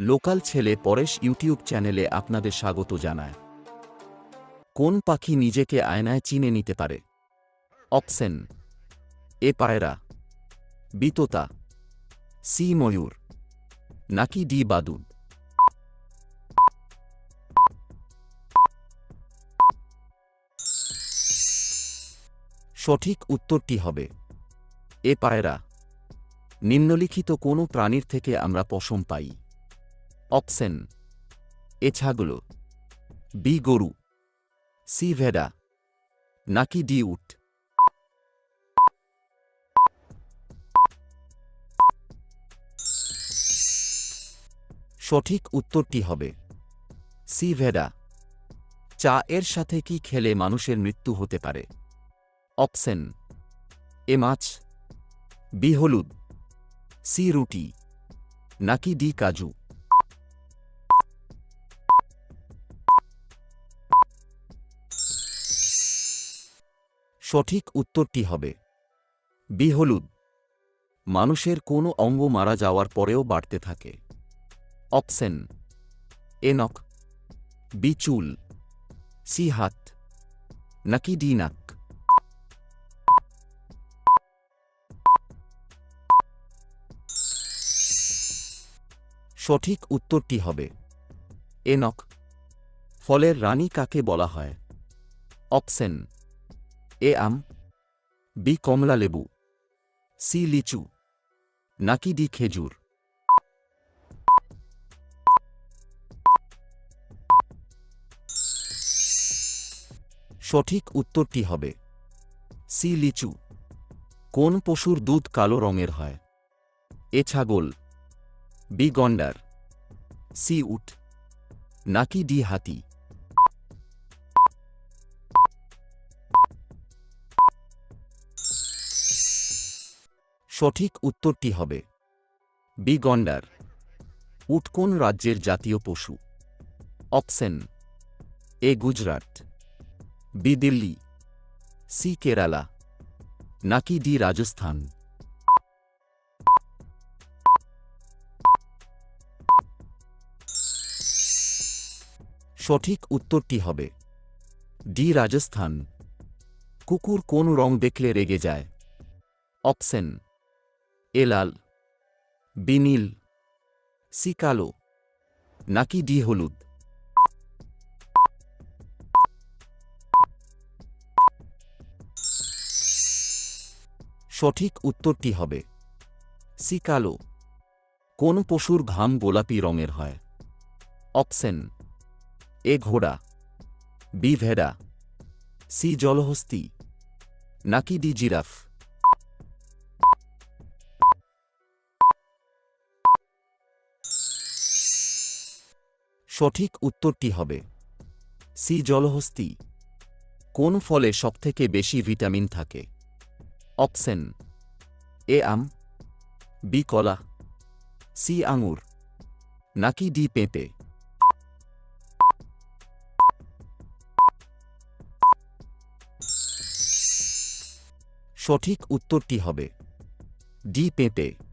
Local ছেলে Paresh YouTube চ্যানেলে আপনাদের স্বাগত জানায়। কোন পাখি নিজেকে আয়নায় চিনে নিতে পারে? অক্সেন। এ পায়রা। বিততা। সি ময়ূর। নাকি ডি বাদুদ সঠিক উত্তরটি হবে। এ পায়রা। নিম্নলিখিত কোনো প্রাণীর থেকে আমরা পশম পাই। অক্সেন এ ছাগল বি গরু, সি ভেড়া, নাকি ডি উট। সঠিক উত্তরটি হবে সি ভেড়া। চা এর সাথে কি খেলে মানুষের মৃত্যু হতে পারে? অক্সেন, এ মাছ। বি হলুদ, সি রুটি, নাকি ডি কাজু। সঠিক উত্তরটি হবে। বি হলুদ। মানুষের কোনো অঙ্গ মারা যাওয়ার পরেও বাড়তে থাকে। অক্সেন এনক বি চুল, সি হাত, নাকি ডি নাক। সঠিক উত্তরটি হবে এনক ফলের রানী কাকে বলা হয়? অক্সেন এ আম, বি কমলা লেবু, সি লিচু, নাকি ডি খেজুর। সঠিক উত্তরটি হবে সি লিচু। কোন পশুর দুধ কালো রঙের হয়? এ ছাগল, বি গন্ডার, সি উট, নাকি ডি হাতি। সঠিক উত্তরটি হবে বি, গন্ডার। উট কোন রাজ্যের জাতীয় পশু? Option A, Gujarat. B, Delhi. C, Kerala. নাকি ডি, রাজস্থান। সঠিক উত্তরটি হবে ডি, রাজস্থান। কুকুর কোন রং দেখলে রেগে যায়? অক্সেন এ বিনীল সি কালো নাকি ডি হলুদ? সঠিক উত্তরটি হবে সি কালো কোন পশুর ঘাম গোলাপি রঙের হয়? অক্সেন এ ঘোড়া, বি ভেড়া, সি জলহস্তি, নাকি ডি জিরাফ? সঠিক উত্তরটি হবে সি জলহস্তি। কোন ফলে সবথেকে বেশি ভিটামিন থাকে? অক্সেন এ আম। বি কলা। সি আঙুর। নাকি ডি পেঁপে? সঠিক উত্তরটি হবে ডি পেঁপে।